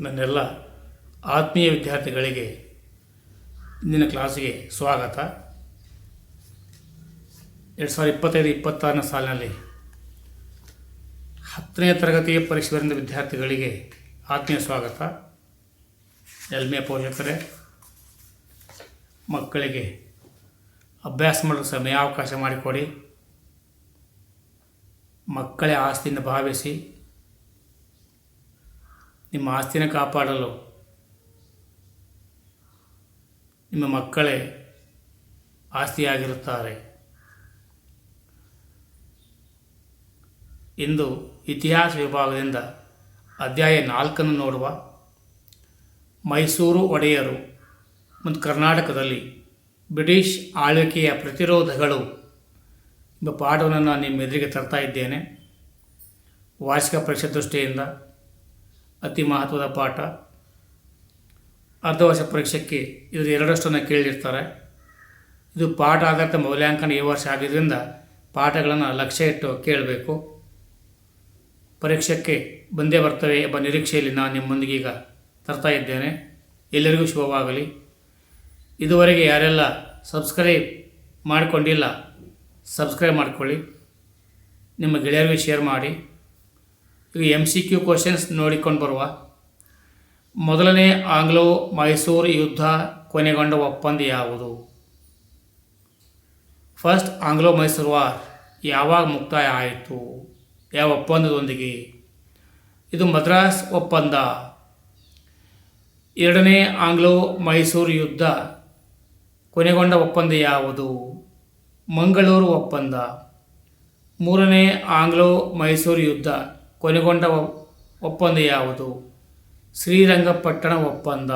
ನನ್ನೆಲ್ಲ ಆತ್ಮೀಯ ವಿದ್ಯಾರ್ಥಿಗಳಿಗೆ ಇಂದಿನ ಕ್ಲಾಸಿಗೆ ಸ್ವಾಗತ. ಎರಡು ಸಾವಿರದ ಇಪ್ಪತ್ತೈದು, ಇಪ್ಪತ್ತಾರನೇ ಸಾಲಿನಲ್ಲಿ ಹತ್ತನೇ ತರಗತಿಯ ಪರೀಕ್ಷೆ ಬರೆದ ವಿದ್ಯಾರ್ಥಿಗಳಿಗೆ ಆತ್ಮೀಯ ಸ್ವಾಗತ. ಎಲ್ಮೆಯ ಪೋಷಕರೇ, ಮಕ್ಕಳಿಗೆ ಅಭ್ಯಾಸ ಮಾಡಲು ಸಮಯಾವಕಾಶ ಮಾಡಿಕೊಡಿ. ಮಕ್ಕಳೇ ಆಸ್ತಿಯಿಂದ ಭಾವಿಸಿ ನಿಮ್ಮ ಆಸ್ತಿನ ಕಾಪಾಡಲು ನಿಮ್ಮ ಮಕ್ಕಳೇ ಆಸ್ತಿಯಾಗಿರುತ್ತಾರೆ. ಇಂದು ಇತಿಹಾಸ ವಿಭಾಗದಿಂದ ಅಧ್ಯಾಯ ನಾಲ್ಕನ್ನು ನೋಡುವ ಮೈಸೂರು ಒಡೆಯರು ಮತ್ತು ಕರ್ನಾಟಕದಲ್ಲಿ ಬ್ರಿಟಿಷ್ ಆಳ್ವಿಕೆಯ ಪ್ರತಿರೋಧಗಳು ಎಂಬ ಪಾಠವನ್ನು ನಾನು ನಿಮ್ಮ ಎದುರಿಗೆ ತರ್ತಾ ಇದ್ದೇನೆ. ವಾರ್ಷಿಕ ಪರೀಕ್ಷೆ ದೃಷ್ಟಿಯಿಂದ ಅತಿ ಮಹತ್ವದ ಪಾಠ. ಅರ್ಧ ವರ್ಷ ಪರೀಕ್ಷೆಗೆ ಇದರ ಎರಡಷ್ಟನ್ನು ಕೇಳಿರ್ತಾರೆ. ಇದು ಪಾಠ ಆಧಾರಿತ ಮೌಲ್ಯಾಂಕನ ಈ ವರ್ಷ ಆಗಿದ್ದರಿಂದ ಪಾಠಗಳನ್ನು ಲಕ್ಷ್ಯ ಇಟ್ಟು ಕೇಳಬೇಕು. ಪರೀಕ್ಷೆಗೆ ಬಂದೇ ಬರ್ತವೆ ಎಂಬ ನಿರೀಕ್ಷೆಯಲ್ಲಿ ನಾನು ನಿಮ್ಮೊಂದಿಗೆ ಈಗ ತರ್ತಾ ಇದ್ದೇನೆ. ಎಲ್ಲರಿಗೂ ಶುಭವಾಗಲಿ. ಇದುವರೆಗೆ ಯಾರೆಲ್ಲ ಸಬ್ಸ್ಕ್ರೈಬ್ ಮಾಡಿಕೊಂಡಿಲ್ಲ, ಸಬ್ಸ್ಕ್ರೈಬ್ ಮಾಡಿಕೊಳ್ಳಿ. ನಿಮ್ಮ ಗೆಳೆಯರಿಗೂ ಶೇರ್ ಮಾಡಿ. ಈಗ ಎಂ ಸಿ ಕ್ಯೂ ಕ್ವಶನ್ಸ್ ನೋಡಿಕೊಂಡು ಬರುವ. ಮೊದಲನೇ ಆಂಗ್ಲೋ ಮೈಸೂರು ಯುದ್ಧ ಕೊನೆಗೊಂಡ ಒಪ್ಪಂದ ಯಾವುದು? ಫಸ್ಟ್ ಆಂಗ್ಲೋ ಮೈಸೂರು ವಾರ್ ಯಾವಾಗ ಮುಕ್ತಾಯ ಆಯಿತು? ಯಾವ ಒಪ್ಪಂದದೊಂದಿಗೆ? ಇದು ಮದ್ರಾಸ್ ಒಪ್ಪಂದ. ಎರಡನೇ ಆಂಗ್ಲೋ ಮೈಸೂರು ಯುದ್ಧ ಕೊನೆಗೊಂಡ ಒಪ್ಪಂದ ಯಾವುದು? ಮಂಗಳೂರು ಒಪ್ಪಂದ. ಮೂರನೇ ಆಂಗ್ಲೋ ಮೈಸೂರು ಯುದ್ಧ ಕೊನೆಗೊಂಡ ಒಪ್ಪಂದ ಯಾವುದು? ಶ್ರೀರಂಗಪಟ್ಟಣ ಒಪ್ಪಂದ.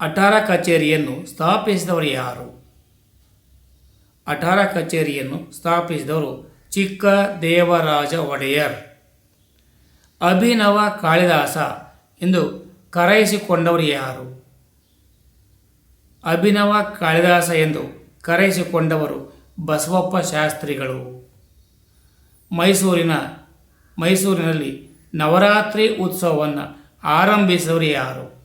ಅಠಾರ ಕಚೇರಿಯನ್ನು ಸ್ಥಾಪಿಸಿದವರು ಯಾರು? ಅಠಾರ ಕಚೇರಿಯನ್ನು ಸ್ಥಾಪಿಸಿದವರು ಚಿಕ್ಕ ದೇವರಾಜ ಒಡೆಯರ್. ಅಭಿನವ ಕಾಳಿದಾಸ ಎಂದು ಕರೆಯಿಸಿಕೊಂಡವರು ಯಾರು? ಅಭಿನವ ಕಾಳಿದಾಸ ಎಂದು ಕರೆಯಿಸಿಕೊಂಡವರು ಬಸವಪ್ಪ ಶಾಸ್ತ್ರಿಗಳು. ಮೈಸೂರಿನ, ಮೈಸೂರಿನಲ್ಲಿ ನವರಾತ್ರಿ ಉತ್ಸವವನ್ನು ಆರಂಭಿಸಿದವರು ಯಾರು?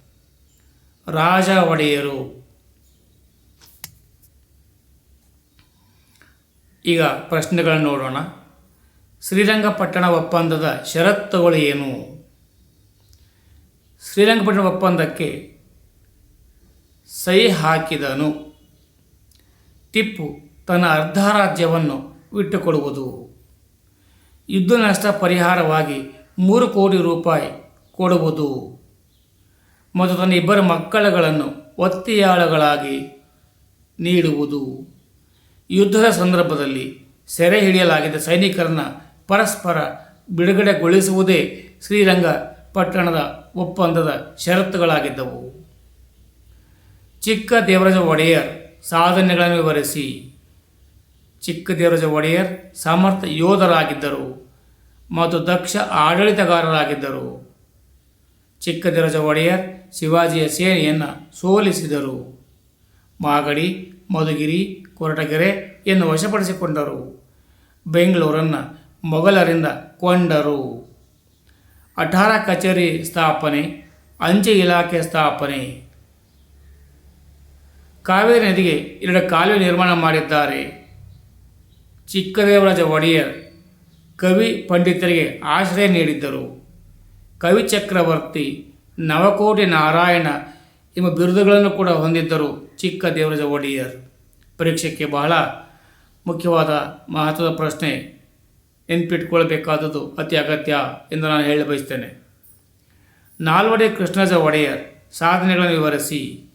ರಾಜ ಒಡೆಯರು ಈಗ ಪ್ರಶ್ನೆಗಳನ್ನು ನೋಡೋಣ. ಶ್ರೀರಂಗಪಟ್ಟಣ ಒಪ್ಪಂದದ ಷರತ್ತುಗಳು ಏನು? ಶ್ರೀರಂಗಪಟ್ಟಣ ಒಪ್ಪಂದಕ್ಕೆ ಸಹಿ ಹಾಕಿದನು. ಟಿಪ್ಪು ತನ್ನ ಅರ್ಧ ರಾಜ್ಯವನ್ನು ಬಿಟ್ಟುಕೊಡುವುದು. ಯುದ್ಧ ನಷ್ಟ ಪರಿಹಾರವಾಗಿ ಮೂರು ಕೋಟಿ ರೂಪಾಯಿ ಕೊಡುವುದು. ಮತ್ತು ತನ್ನ ಇಬ್ಬರು ಮಕ್ಕಳುಗಳನ್ನು ಒತ್ತೆಯಾಳುಗಳಾಗಿ ನೀಡುವುದು. ಯುದ್ಧದ ಸಂದರ್ಭದಲ್ಲಿ ಸೆರೆ ಹಿಡಿಯಲಾಗಿದ್ದ ಸೈನಿಕರನ್ನು ಪರಸ್ಪರ ಬಿಡುಗಡೆಗೊಳಿಸುವುದೇ ಶ್ರೀರಂಗ ಪಟ್ಟಣದ ಒಪ್ಪಂದದ ಷರತ್ತುಗಳಾಗಿದ್ದವು. ಚಿಕ್ಕ ದೇವರಾಜ ಒಡೆಯರ್ ಸಾಧನೆಗಳನ್ನು ವಿವರಿಸಿ. ಚಿಕ್ಕ ದೇವರಾಜ ಒಡೆಯರ್ ಸಮರ್ಥ ಯೋಧರಾಗಿದ್ದರು ಮತ್ತು ದಕ್ಷ ಆಡಳಿತಗಾರರಾಗಿದ್ದರು. ಚಿಕ್ಕದೇವರಾಜ ಒಡೆಯರ್ ಶಿವಾಜಿಯ ಸೇನೆಯನ್ನು ಸೋಲಿಸಿದರು. ಮಾಗಡಿ, ಮಧುಗಿರಿ, ಕೊರಟಗೆರೆ ಎಂದು ವಶಪಡಿಸಿಕೊಂಡರು. ಬೆಂಗಳೂರನ್ನು ಮೊಘಲರಿಂದ ಕೊಂಡರು. ಅಠಾರ ಕಚೇರಿ ಸ್ಥಾಪನೆ, ಅಂಚೆ ಇಲಾಖೆ ಸ್ಥಾಪನೆ. ಕಾವೇರಿ ನದಿಗೆ ಎರಡು ಕಾಲುವೆ ನಿರ್ಮಾಣ ಮಾಡಿದ್ದಾರೆ. ಚಿಕ್ಕದೇವರಾಜ ಒಡೆಯರ್ ಕವಿ ಪಂಡಿತರಿಗೆ ಆಶ್ರಯ ನೀಡಿದ್ದರು. ಕವಿ ಚಕ್ರವರ್ತಿ, ನವಕೋಟಿ ನಾರಾಯಣ ಎಂಬ ಬಿರುದುಗಳನ್ನು ಕೂಡ ಹೊಂದಿದ್ದರು ಚಿಕ್ಕ ದೇವರಾಜ ಒಡೆಯರ್. ಪರೀಕ್ಷೆಗೆ ಬಹಳ ಮುಖ್ಯವಾದ ಮಹತ್ವದ ಪ್ರಶ್ನೆ ನೆನ್ಪಿಟ್ಕೊಳ್ಬೇಕಾದದ್ದು ಅತಿ ಅಗತ್ಯ ಎಂದು ನಾನು ಹೇಳಿ ಬಯಸ್ತೇನೆ. ನಾಲ್ವಡಿ ಕೃಷ್ಣರಾಜ ಒಡೆಯರ್ ಸಾಧನೆಗಳನ್ನು ವಿವರಿಸಿ.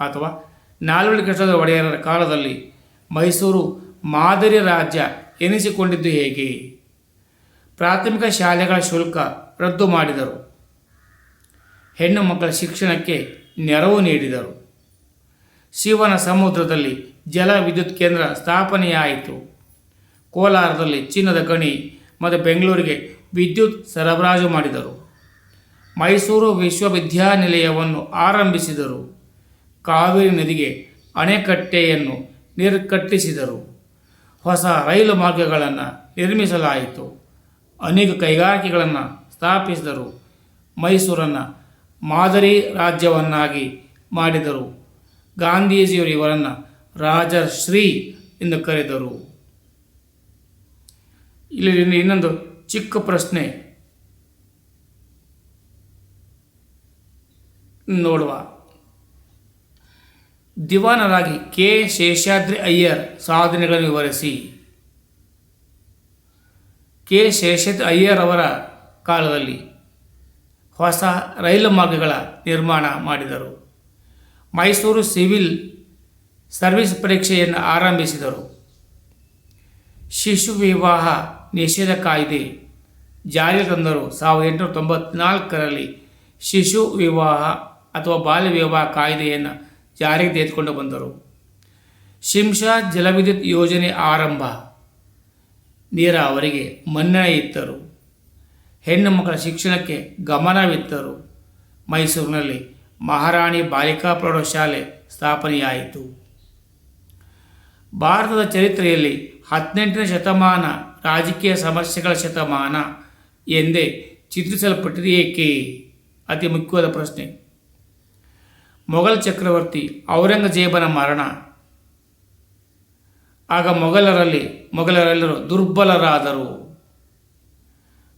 ಅಥವಾ ನಾಲ್ವಡಿ ಕೃಷ್ಣರಾಜ ಒಡೆಯರ ಕಾಲದಲ್ಲಿ ಮೈಸೂರು ಮಾದರಿ ರಾಜ್ಯ ಎನಿಸಿಕೊಂಡಿದ್ದು ಹೇಗೆ? ಪ್ರಾಥಮಿಕ ಶಾಲೆಗಳ ಶುಲ್ಕ ರದ್ದು ಮಾಡಿದರು. ಹೆಣ್ಣು ಮಕ್ಕಳ ಶಿಕ್ಷಣಕ್ಕೆ ನೆರವು ನೀಡಿದರು. ಶಿವನ ಸಮುದ್ರದಲ್ಲಿ ಜಲ ವಿದ್ಯುತ್ ಕೇಂದ್ರ ಸ್ಥಾಪನೆಯಾಯಿತು. ಕೋಲಾರದಲ್ಲಿ ಚಿನ್ನದ ಗಣಿ ಮತ್ತು ಬೆಂಗಳೂರಿಗೆ ವಿದ್ಯುತ್ ಸರಬರಾಜು ಮಾಡಿದರು. ಮೈಸೂರು ವಿಶ್ವವಿದ್ಯಾನಿಲಯವನ್ನು ಆರಂಭಿಸಿದರು. ಕಾವೇರಿ ನದಿಗೆ ಅಣೆಕಟ್ಟೆಯನ್ನು ನಿರ್ಕಟ್ಟಿಸಿದರು ಹೊಸ ರೈಲು ಮಾರ್ಗಗಳನ್ನು ನಿರ್ಮಿಸಲಾಯಿತು. ಅನೇಕ ಕೈಗಾರಿಕೆಗಳನ್ನು ಸ್ಥಾಪಿಸಿದರು. ಮೈಸೂರನ್ನು ಮಾದರಿ ರಾಜ್ಯವನ್ನಾಗಿ ಮಾಡಿದರು. ಗಾಂಧೀಜಿಯವರು ಇವರನ್ನು ರಾಜಶ್ರೀ ಎಂದು ಕರೆದರು. ಇಲ್ಲಿ ಇನ್ನೊಂದು ಚಿಕ್ಕ ಪ್ರಶ್ನೆ ನೋಡುವ. ದಿವಾನರಾಗಿ ಕೆ. ಶೇಷಾದ್ರಿ ಅಯ್ಯರ್ ಸಾಧನೆಗಳನ್ನು ವಿವರಿಸಿ. ಕೆ. ಶೇಷಾದ್ರಿ ಅಯ್ಯರ್ ಅವರ ಕಾಲದಲ್ಲಿ ಹೊಸ ರೈಲು ಮಾರ್ಗಗಳ ನಿರ್ಮಾಣ ಮಾಡಿದರು. ಮೈಸೂರು ಸಿವಿಲ್ ಸರ್ವಿಸ್ ಪರೀಕ್ಷೆಯನ್ನು ಆರಂಭಿಸಿದರು. ಶಿಶು ವಿವಾಹ ನಿಷೇಧ ಕಾಯ್ದೆ ಜಾರಿಗೆ ತಂದರು. ಸಾವಿರದ ಎಂಟುನೂರ ತೊಂಬತ್ನಾಲ್ಕರಲ್ಲಿ ಶಿಶು ವಿವಾಹ ಅಥವಾ ಬಾಲ್ಯ ವಿವಾಹ ಕಾಯ್ದೆಯನ್ನು ಜಾರಿಗೆ ತೆಗೆದುಕೊಂಡು ಬಂದರು. ಶಿಂಷಾ ಜಲವಿದ್ಯುತ್ ಯೋಜನೆ ಆರಂಭ. ನೀರಾವರಿಗೆ ಮನ್ನಣೆ ಇತ್ತರು. ಹೆಣ್ಣು ಮಕ್ಕಳ ಶಿಕ್ಷಣಕ್ಕೆ ಗಮನವಿತ್ತರು. ಮೈಸೂರಿನಲ್ಲಿ ಮಹಾರಾಣಿ ಬಾಲಿಕಾ ಪ್ರೌಢಶಾಲೆ ಸ್ಥಾಪನೆಯಾಯಿತು. ಭಾರತದ ಚರಿತ್ರೆಯಲ್ಲಿ ಹದಿನೆಂಟನೇ ಶತಮಾನ ರಾಜಕೀಯ ಸಮಸ್ಯೆಗಳ ಶತಮಾನ ಎಂದೇ ಚಿತ್ರಿಸಲ್ಪಟ್ಟಿದೆ ಏಕೆ? ಅತಿ ಮುಖ್ಯವಾದ ಪ್ರಶ್ನೆ. ಮೊಘಲ್ ಚಕ್ರವರ್ತಿ ಔರಂಗಜೇಬನ ಮರಣ. ಆಗ ಮೊಘಲರಲ್ಲಿ, ಮೊಘಲರೆಲ್ಲರೂ ದುರ್ಬಲರಾದರು.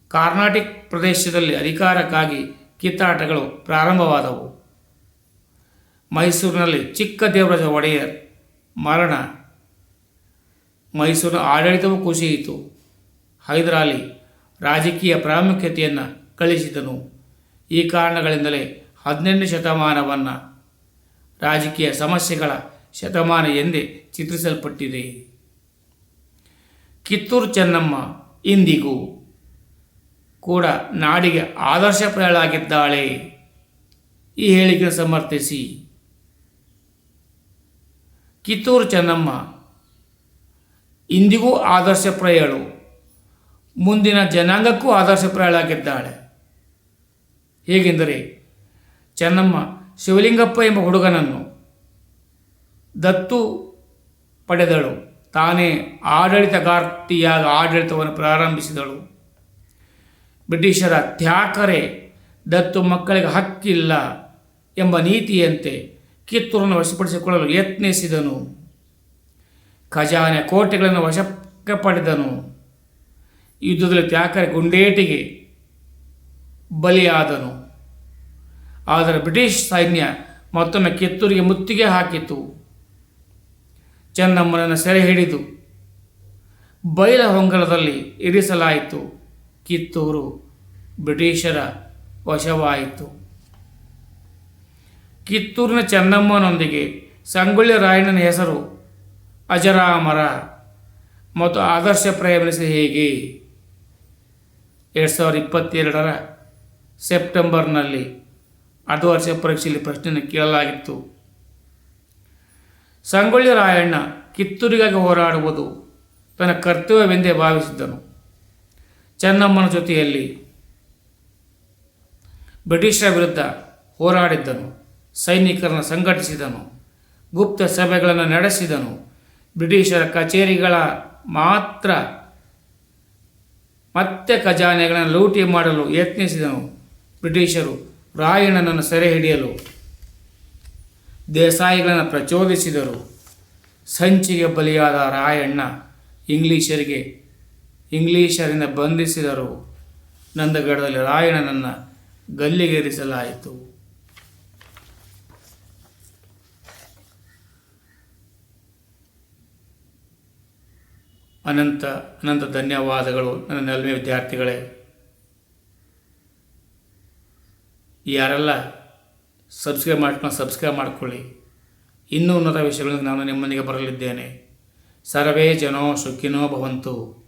ಕಾರ್ನಾಟಿಕ್ ಪ್ರದೇಶದಲ್ಲಿ ಅಧಿಕಾರಕ್ಕಾಗಿ ಕಿತ್ತಾಟಗಳು ಪ್ರಾರಂಭವಾದವು. ಮೈಸೂರಿನಲ್ಲಿ ಚಿಕ್ಕ ದೇವರಾಜ ಒಡೆಯರ್ ಮರಣ. ಮೈಸೂರಿನ ಆಡಳಿತವೂ ಕುಸಿಯಿತು ಹೈದರಾಲಿ ರಾಜಕೀಯ ಪ್ರಾಮುಖ್ಯತೆಯನ್ನು ಕಳಿಸಿದನು. ಈ ಕಾರಣಗಳಿಂದಲೇ ಹದಿನೆಂಟು ಶತಮಾನವನ್ನು ರಾಜಕೀಯ ಸಮಸ್ಯೆಗಳ ಶತಮಾನ ಎಂದೇ ಚಿತ್ರಿಸಲ್ಪಟ್ಟಿದೆ. ಕಿತ್ತೂರು ಚೆನ್ನಮ್ಮ ಇಂದಿಗೂ ಕೂಡ ನಾಡಿಗೆ ಆದರ್ಶಪ್ರಾಯಳಾಗಿದ್ದಾಳೆ ಈ ಹೇಳಿಕೆ ಸಮರ್ಥಿಸಿ. ಕಿತ್ತೂರು ಚೆನ್ನಮ್ಮ ಇಂದಿಗೂ ಆದರ್ಶಪ್ರಾಯಳು ಮುಂದಿನ ಜನಾಂಗಕ್ಕೂ ಆದರ್ಶಪ್ರಾಯಳಾಗಿದ್ದಾಳೆ ಹೇಗೆಂದರೆ, ಚೆನ್ನಮ್ಮ ಶಿವಲಿಂಗಪ್ಪ ಎಂಬ ಹುಡುಗನನ್ನು ದತ್ತು ಪಡೆದಳು. ತಾನೇ ಆಡಳಿತಗಾರ್ತಿಯಾದ ಆಡಳಿತವನ್ನು ಪ್ರಾರಂಭಿಸಿದಳು. ಬ್ರಿಟಿಷರ ತ್ಯಾಕರೆ ದತ್ತು ಮಕ್ಕಳಿಗೆ ಹಕ್ಕಿಲ್ಲ ಎಂಬ ನೀತಿಯಂತೆ ಕಿತ್ತೂರನ್ನು ವಶಪಡಿಸಿಕೊಳ್ಳಲು ಯತ್ನಿಸಿದನು. ಖಜಾನೆ ಕೋಟೆಗಳನ್ನು ವಶಕ್ಕೆ ಪಡೆದನು ಯುದ್ಧದಲ್ಲಿ ತ್ಯಾಕರೆ ಗುಂಡೇಟಿಗೆ ಬಲಿಯಾದನು. ಆದರೆ ಬ್ರಿಟಿಷ್ ಸೈನ್ಯ ಮತ್ತೊಮ್ಮೆ ಕಿತ್ತೂರಿಗೆ ಮುತ್ತಿಗೆ ಹಾಕಿತು. ಚೆನ್ನಮ್ಮನನ್ನು ಸೆರೆ ಹಿಡಿದು ಬೈಲ ಹೊಂಗಲದಲ್ಲಿ ಇರಿಸಲಾಯಿತು. ಕಿತ್ತೂರು ಬ್ರಿಟಿಷರ ವಶವಾಯಿತು. ಕಿತ್ತೂರಿನ ಚೆನ್ನಮ್ಮನೊಂದಿಗೆ ಸಂಗೊಳ್ಳಿ ರಾಯಣ್ಣನ ಹೆಸರು ಅಜರಾಮರ ಮತ್ತು ಆದರ್ಶ ಪ್ರಯಾಣಿಸಿ ಹೇಗೆ? ಎರಡು ಸಾವಿರದ ಇಪ್ಪತ್ತೆರಡರ ಸೆಪ್ಟೆಂಬರ್ನಲ್ಲಿ ಅರ್ಧ ವರ್ಷ ಪರೀಕ್ಷೆಯಲ್ಲಿ ಪ್ರಶ್ನೆಯನ್ನು ಕೇಳಲಾಗಿತ್ತು. ಸಂಗೊಳ್ಳಿ ರಾಯಣ್ಣ ಕಿತ್ತೂರಿಗಾಗಿ ಹೋರಾಡುವುದು ತನ್ನ ಕರ್ತವ್ಯವೆಂದೇ ಭಾವಿಸಿದ್ದನು. ಚೆನ್ನಮ್ಮನ ಜೊತೆಯಲ್ಲಿ ಬ್ರಿಟಿಷರ ವಿರುದ್ಧ ಹೋರಾಡಿದ್ದನು. ಸೈನಿಕರನ್ನು ಸಂಘಟಿಸಿದನು. ಗುಪ್ತ ಸಭೆಗಳನ್ನು ನಡೆಸಿದನು. ಬ್ರಿಟಿಷರ ಕಚೇರಿಗಳ ಮಾತ್ರ ಮತ್ತೆ ಖಜಾನೆಗಳನ್ನು ಲೂಟಿ ಮಾಡಲು ಯತ್ನಿಸಿದನು. ಬ್ರಿಟಿಷರು ರಾಯಣ್ಣನನ್ನು ಸೆರೆ ಹಿಡಿಯಲು ದೇಸಾಯಿಗಳನ್ನು ಪ್ರಚೋದಿಸಿದರು. ಸಂಚಿಗೆ ಬಲಿಯಾದ ರಾಯಣ್ಣ ಇಂಗ್ಲೀಷರಿಗೆ, ಇಂಗ್ಲೀಷರಿಂದ ಬಂಧಿಸಿದರು. ನಂದಗಡದಲ್ಲಿ ರಾಯಣ್ಣನನ್ನು ಗಲ್ಲಿಗೇರಿಸಲಾಯಿತು. ಅನಂತ ಅನಂತ ಧನ್ಯವಾದಗಳು ನನ್ನ ನೆಲ್ಮೆ ವಿದ್ಯಾರ್ಥಿಗಳೇ. ಯಾರೆಲ್ಲ ಸಬ್ಸ್ಕ್ರೈಬ್ ಮಾಡ್ಕೊಂಡು ಸಬ್ಸ್ಕ್ರೈಬ್ ಮಾಡಿಕೊಳ್ಳಿ. ಇನ್ನೂ ಉನ್ನತ ವಿಷಯಗಳನ್ನು ನಾನು ನಿಮ್ಮೊಂದಿಗೆ ಬರಲಿದ್ದೇನೆ. ಸರ್ವೇ ಜನೋ ಸುಖಿನೋ ಭವಂತು.